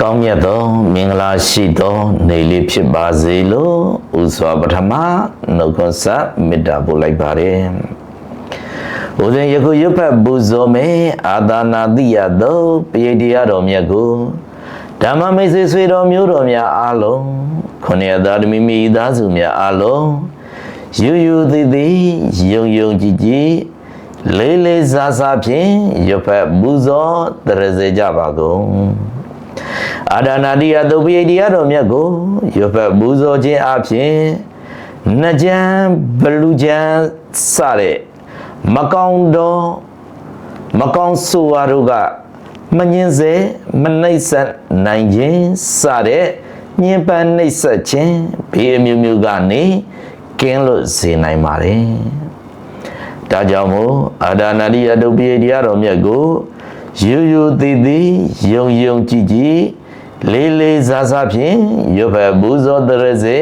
ကောင်းမြတ်သောမင်္ဂလာရှိသောနေ့လေးဖြစ်ပါစေလို့ဥစွာပထမနှုတ်ခွန်းဆက်မေတ္တာပို့လိုက်ပါတယ်။ဦးဇင်ယခုရွတ်ဖတ်ပူဇော်မယ်အာသာနာတိယသောပရိတရားတော်မြတ်ကိုဓမ္မမိတ်ဆွေဆွေတော်မျိုးတော်များအားလုံးခုနှစ်သာသမီမိသားစုများအားလုံးယူယူသေးသေးယုံယုံကြည်ကြည်လေးလေးစားစားဖြင့်ရွတ်ဖတ်ပူဇော်တရစေကြပါကုန်။ အာဒနာတိယသုပိယတရားတော်မြတ်ကိုရွတ်ဖတ်ပူဇော်ခြင်းအပြင်နှကြံဘလူကြံစတဲ့မကောင်းသောမကောင်းဆိုဝါတို့ကမငင်းစေမနှိမ့်ဆက်နိုင်ခြင်းစတဲ့ညင်ပန်းနှိမ့်ဆက်ခြင်းဘေးအမျိုးမျိုးကနေကင်းလို့စေနိုင်ပါတယ်။ဒါကြောင့်မို့အာဒနာတိယတုပိယတရားတော်မြတ်ကို ယူယူသေးသေးယုံယုံကြည်ကြည်လေးလေးစားစားဖြင့်ရွတ်ဖတ်ဘူးဇောတရစေ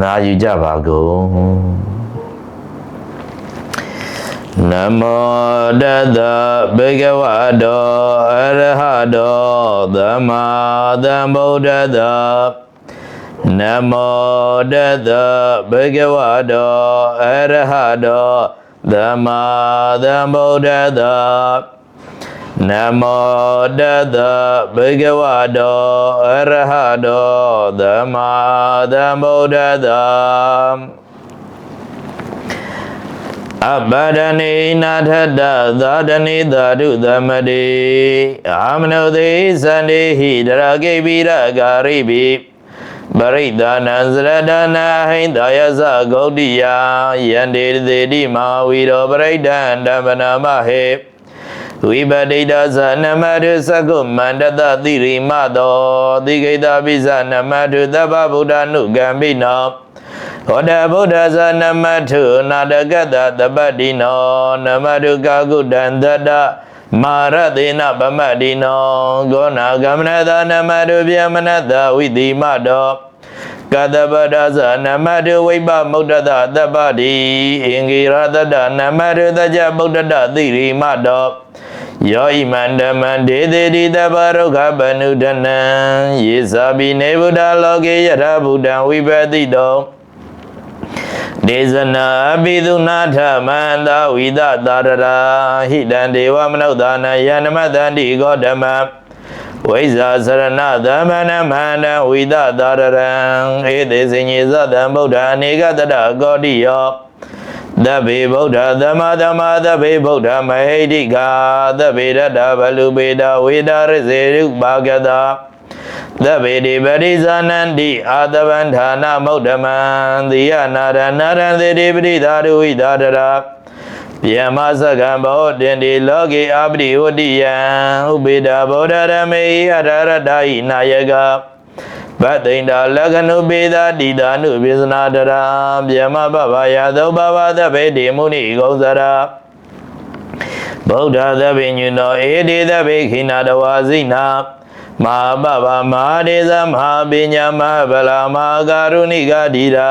နာယူကြပါကုန်နမောတတဘေကဝတောအရဟတောသမ္မာသမ္ဗုဒ္ဓတနမောတတဘေကဝတောအရဟတောသမ္မာသမ္ဗုဒ္ဓတ နမောတတဘေကဝတောအရဟတောသမ္မာသမ္ဗုဒ္ဓတအပဒနေနာထတသာဒနေသာဓုသမတိအာမနုသေသန္တိဟိတရကေပိရဂာရိပိပရိဒါနံသရဒနာဟိန္ဒယသဂௌတိယယန္တေသေတိမဝီရောပရိဒံဓမ္မနာမဟေ ဝိပတိတသနမတုသကုမန္တတတိရိမတောတိကိတပိသနမတုသဗ္ဗဗုဒ္ဓနုကံပိနောဟောတဗုဒ္ဓဇာနမထုနာတကတသပတ္တိနောနမတုကာကုတံတတမာရသေနပမတ္တိနောဂောနာကမနတနမတုဗျမနတဝိတိမတောကတပဒဇာနမတုဝိပမုဒ္ဒတသပ္ပတိအင်္ဂိရတတနမတုတကြဗုဒ္ဓတသိရိမတော ယောဣမန္တမံဒေသေတိတပရုခပနုဒနံယေဇာပိနေဗုဒ္ဓလောကေယထဗုဒ္ဓံဝိပတိတောဒေဇနာပိသုနာထမန္တဝိဒသာရရာဟိတံဒေဝမနုဿာနယန္နမတန္တိဂောဓမဝိဇာစရဏသမဏမန္တဝိဒသာရရံဧတေစညေသတံဗုဒ္ဓအနေကတတကောတိယော သဗ္ဗေဗုဒ္ဓသမ္သမသဗ္ဗေဗုဒ္ဓမဟိတိကာသဗ္ဗေရတ္တဘလူပေတဝေဒရစေရုပါကတာသဗ္ဗေတိပရိဇာနန္တိအာတဗန္ဌာနမုဒ္ဓမံသီယနာရနာရံသေတိပရိသာရဝိသာတရာယမစကံဘောတင်ဒီလောကေအပရိဝတိယံဥပေဒဗောဓရမေယရရတဟိနာယက ဗတ္တိန္ဒလက္ခဏုပေသာတိတာနုပိစနာတရာဗျမပပယသောဘဝသဗ္ဗေတိမုနိဂောဇရာဗုဒ္ဓသဗ္ဗညုနောဧတေသဗ္ဗေခိနာတဝါဇိနာမဟာပပမဟာဒေသမဟာပညာမဟာဗလာမဟာကာရုဏိကတိရာ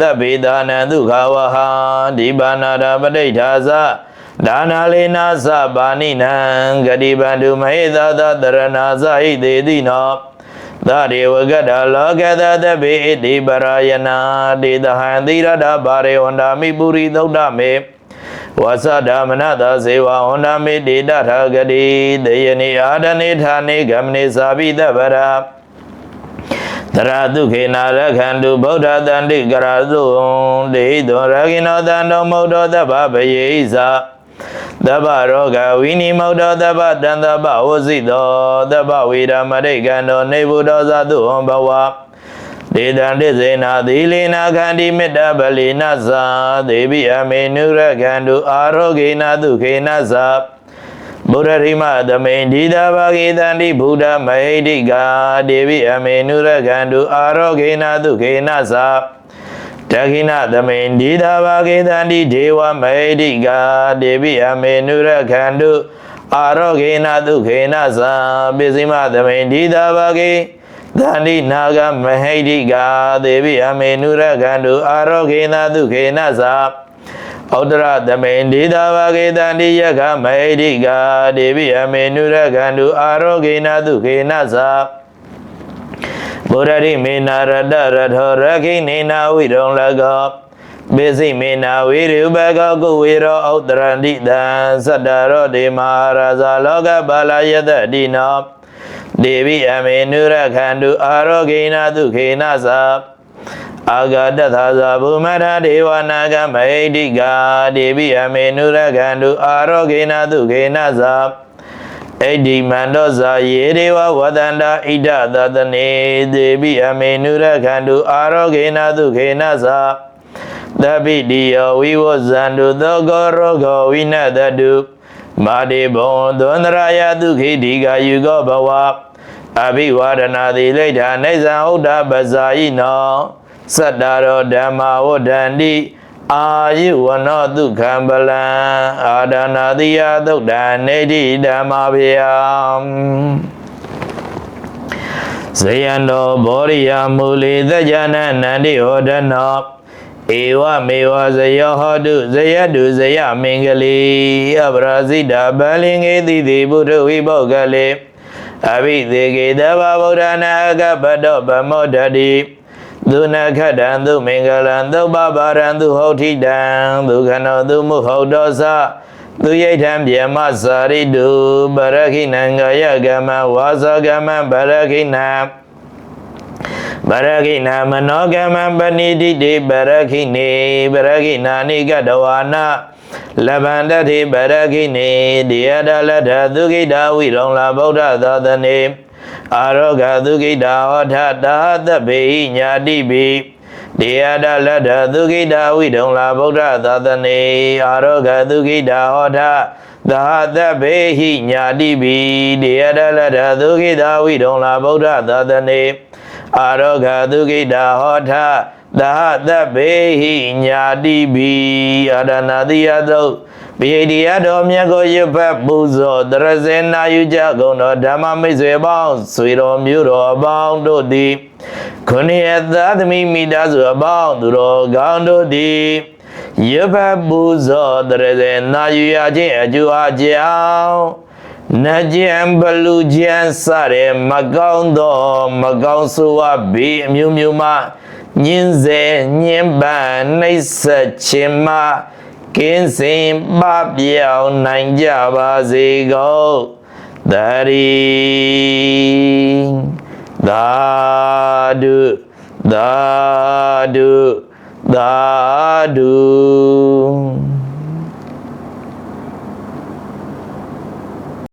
သဗ္ဗေဒါနံဒုက္ခဝဟံဒီပါဏာရပဋိဌာသဒါနာလေနာသပါဏိနံဂတိပန္တုမဟေသသတရဏာသဟိတေတိနော သရေဝကတလောကသတဗေတိပရာယနာဒေသဟံသီရတဘာရေဝန္တာမိပုရိသုဒ္ဓမေဝသဒမနတဇေဝဝန္ဒမေတေတထာဂတိတေယနိအာဒနေဌာနေဂမနေသာပိတဗရာတရတုခေနာရခန္တုဗုဒ္ဓတန္တိကရသုဒေဟိတောရခိနောတန္တောမௌတောတဗ္ဗဗယေဣဇာ တဗ္ဗရောဂဝိနိမௌတောတဗ္ဗတန္တဗ္ဗဝစိတောတဗ္ဗဝေရမရိကံတောနေဗုဒ္ဓဇာတုဟံဘဝဒေတံတိစေနာသီလေနာခန္တိမေတ္တပလိနသသေပိအမေနုရခန္တုအာရောဂေနသုခေနသဗုဒ္ဓရိမသမိန်ဒီတာဘာဂေတန္တိဘုဒ္ဓမဟိတိကာဒေဝိအမေနုရခန္တုအာရောဂေနသုခေနသ တခိနသမိန်ဒီတာဘာဂေတန္တိဒေဝမဟိတိကာဒေဝိအမေနုရခန္တုအာရောဂေနသုခေနသပိစိမသမိန်ဒီတာဘာဂေသန္တိနာဂမဟိတိကာဒေဝိအမေနုရခန္တုအာရောဂေနသုခေနသဩတရသမိန်ဒေတာဝကေတန္တိယခမဟိတိကာဒေဝိအမေနုရခန္တုအာရောဂေနသုခေနသ ဗုဒ္ဓရိမေနာရတရထောရခိနေနာဝိရုံလကောပိစိမေနာဝိရုပကောကုဝေရောဥတ္တရန္တိတံသတ္တရောဒေမဟာရဇာလောကပါလယတတိနောဒေဝိအမေနုရခန္တုအာရောဂိနာဒုခေနသာအာဂတသာဇာဘုမရဒေဝနာဂမဟိတိကာဒေဝိအမေနုရခန္တုအာရောဂိနာဒုခေနသာ ဣတိမန္တောဇာယေဒေဝဝဒန္တာဣဒသတနေဒေဝိအမေနုရခန္တုအာရောဂိနာဒုခေနသာသဗ္ဗိတိယောဝိဝဇန္တုသောကောရောဂောဝိနတတုမာတိဘုံသွန္တရာယဒုခိတိကာယုကောဘဝအဘိဝါဒနာတိလိဋ္ဌာနေဇံဥဒ္ဓပဇာယိနောသတ္တရောဓမ္မာဝဒန္တိ အာယုဝနောဒုက္ခံပလံအာဒနာတိယသုတ်တံနေတိဓမ္မာဗျာဇယံတော်ဘောရိယမူလီသကြနနန္တိဟောဒနောဧဝမေဝဇယောဟောတုဇယတုဇယမင်္ဂလီအပရာဇိတာဗလင်္ဂေတိတိဘုဒ္ဓဝိဘောကလေအဘိသေကေတဗဗုဒ္ဓနာအကပတောဗမောဒတိ ဒုနခတံသူမင်္ဂလံသုပ္ပဗာရံသူဟုတ်ထိတံသူခနောသူမုဟုတ်တောသသူယိဋ္ဌံပြေမစာရိတုပရခိနံဂယကမဝါဇကမပရခိနံပရခိနာမနောကမံပဏိတိတိပရခိနေပရခိနာနိကတဝါနာလဗန္တတိပရခိနေဒီယတလထသုခိတာဝိရုံလာဗုဒ္ဓသာသနေ အာရောဂသုခိတာဟောထတာသဗ္ဗေဟိညာတိပိဒီယတလထသုခိတာဝိရုံလာဗုဒ္ဓသာသနေအာရောဂသုခိတာဟောထသာသဗ္ဗေဟိညာတိပိဒီယတလထသုခိတာဝိရုံလာဗုဒ္ဓသာသနေအာရောဂသုခိတာဟောထသာသဗ္ဗေဟိညာတိပိအာရဏတိယသုပိ ယတိယတော်မြတ်ကိုရွတ်ဖတ်ပူဇော်တရစေနာယူကြကုန်တော်ဓမ္မမိတ်ဆွေပေါင်းဆွေတော်မျိုးတော်အပေါင်းတို့သည်ခုနှစ်ရသာသမီမိသားစုအပေါင်းသူတော်ကောင်းတို့သည်ရွတ်ဖတ်ပူဇော်တရစေနာယူရခြင်းအကျိုးအကြောင်းနကြံဘလူကြံစတဲ့မကောင်းသောမကောင်းဆိုးဝါးဘေးအမျိုးမျိုးမှညင်းစေညင်းပန်နှိပ်စက်ခြင်းမှ ကင်းစင်ပပြောင်းနိုင်ကြပါစေကုန်သတိသာဓုသာဓုသာဓု